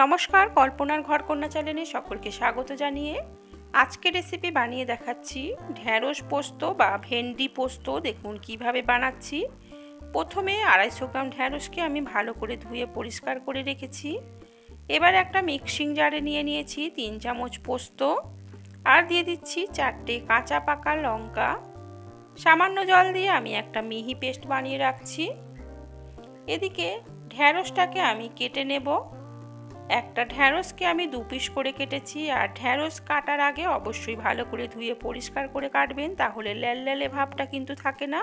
নমস্কার, কল্পনার ঘর কন্যা চ্যানেলে সকলকে স্বাগত জানিয়ে আজকে রেসিপি বানিয়ে দেখাচ্ছি। ঢ্যাঁড়স পোস্ত বা ভেন্ডি পোস্ত দেখুন কীভাবে বানাচ্ছি। প্রথমে আড়াইশো গ্রাম ঢ্যাঁড়সকে আমি ভালো করে ধুয়ে পরিষ্কার করে রেখেছি। এবার একটা মিক্সিং জারে নিয়ে নিয়েছি তিন চামচ পোস্ত আর দিয়ে দিচ্ছি চারটে কাঁচা পাকা লঙ্কা। সামান্য জল দিয়ে আমি একটা মিহি পেস্ট বানিয়ে রাখছি। এদিকে ঢ্যাঁড়সটাকে আমি কেটে নেব। একটা ঢ্যাঁড়সকে আমি দু পিস করে কেটেছি, আর ঢ্যাঁড়স কাটার আগে অবশ্যই ভালো করে ধুয়ে পরিষ্কার করে কাটবেন, তাহলে ল্যাল ভাবটা কিন্তু থাকে না।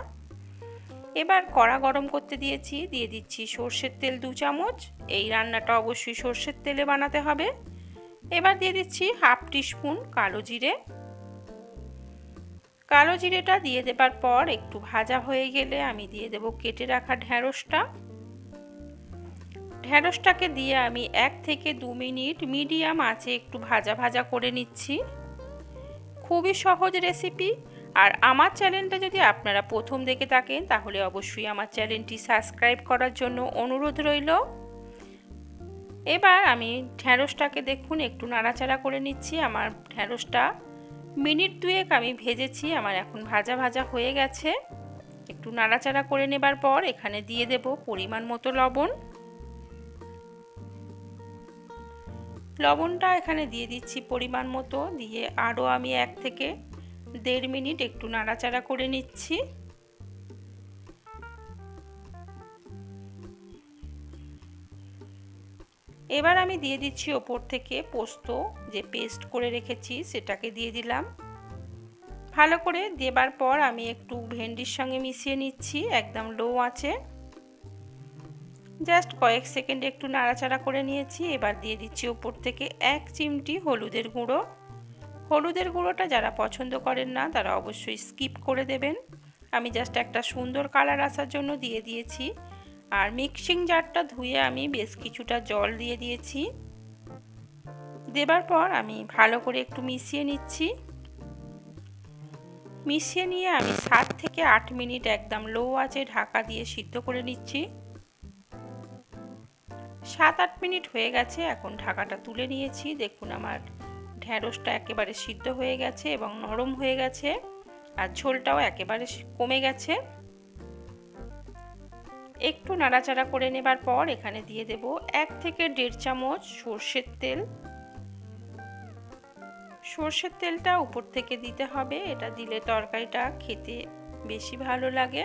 এবার কড়া গরম করতে দিয়েছি, দিয়ে দিচ্ছি সর্ষের তেল দু চামচ, এই রান্নাটা অবশ্যই সর্ষের তেলে বানাতে হবে। এবার দিয়ে দিচ্ছি হাফ টিস্পুন কালো জিরে। কালো জিরেটা দিয়ে দেবার পর একটু ভাজা হয়ে গেলে আমি দিয়ে দেব কেটে রাখা ঢ্যাঁড়সটা। ঢ্যাঁড়সটাকে দিয়ে আমি এক থেকে দু মিনিট মিডিয়াম আছে একটু ভাজা ভাজা করে নিচ্ছি। খুবই সহজ রেসিপি। আর আমার চ্যানেলটা যদি আপনারা প্রথম দেখে থাকেন, তাহলে অবশ্যই আমার চ্যানেলটি সাবস্ক্রাইব করার জন্য অনুরোধ রইল। এবার আমি ঢ্যাঁড়সটাকে দেখুন, একটু নাড়াচাড়া করে নিচ্ছি। আমার ঢ্যাঁড়সটা মিনিট দুয়েক আমি ভেজেছি, আমার এখন ভাজা ভাজা হয়ে গেছে। একটু নাড়াচাড়া করে নেবার পর এখানে দিয়ে দেব পরিমাণ মতো লবণ। লবণটা এখানে দিয়ে দিচ্ছি পরিমাণ মতো, দিয়ে আরও আমি এক থেকে দেড় মিনিট একটু নাড়াচাড়া করে নিচ্ছি। এবার আমি দিয়ে দিচ্ছি ওপর থেকে পোস্ত, যে পেস্ট করে রেখেছি সেটাকে দিয়ে দিলাম। ভালো করে দেবার পর আমি একটু ভেন্ডির সঙ্গে মিশিয়ে নিচ্ছি, একদম লো আছে জাস্ট কয়েক সেকেন্ড একটু নাড়াচাড়া করে নিয়েছি, এবার দিয়ে দিচ্ছি ওপর থেকে এক চিমটি হলুদের গুঁড়ো। হলুদের গুঁড়োটা যারা পছন্দ করেন না, তারা অবশ্যই স্কিপ করে দেবেন। আমি জাস্ট একটা সুন্দর কালার আসার জন্য দিয়ে দিয়েছি। আর মিক্সিং জারটা ধুয়ে আমি বেশ কিছুটা জল দিয়ে দিয়েছি। দেবার পর আমি ভালো করে একটু মিশিয়ে নিচ্ছি। মিশিয়ে নিয়ে আমি সাত থেকে আট মিনিট একদম লো আছে ঢাকা দিয়ে সিদ্ধ করে নিচ্ছি। সাত আট মিনিট হয়ে গেছে, এখন ঢাকাটা তুলে নিয়েছি। দেখুন আমার ঢ্যাঁড়সটা একেবারে সিদ্ধ হয়ে গেছে এবং নরম হয়ে গেছে আর ঝোলটাও একেবারে কমে গেছে। একটু নাড়াচাড়া করে নেবার পর এখানে দিয়ে দেব এক থেকে দেড় চামচ সর্ষের তেল। সর্ষের তেলটা উপর থেকে দিতে হবে, এটা দিলে তরকারিটা খেতে বেশি ভালো লাগে।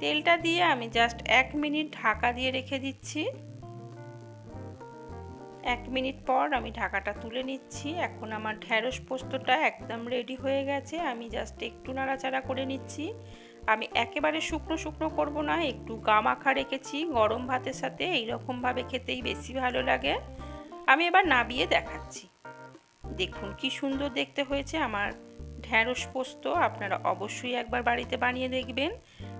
তেলটা দিয়ে আমি জাস্ট এক মিনিট ঢাকা দিয়ে রেখে দিচ্ছি। এক মিনিট পর আমি ঢাকাটা তুলে নিচ্ছি। এখন আমার ঢ্যাঁড়স পোস্তটা একদম রেডি হয়ে গেছে। আমি জাস্ট একটু নাড়াচাড়া করে নিচ্ছি। আমি একেবারে শুকনো শুকনো করব না, একটু গামাখা রেখেছি। গরম ভাতের সাথে এইরকমভাবে খেতেই বেশি ভালো লাগে। আমি এবার নাবিয়ে দেখাচ্ছি। দেখুন কি সুন্দর দেখতে হয়েছে আমার ঢ্যাঁড়স পোস্ত। আপনারা অবশ্যই একবার বাড়িতে বানিয়ে দেখবেন।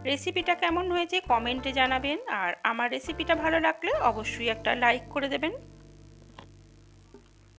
রেসিপিটা কেমন হয়েছে? কমেন্টে জানাবেন। আর আমার রেসিপিটা ভালো লাগলে অবশ্যই একটা লাইক করে দেবেন।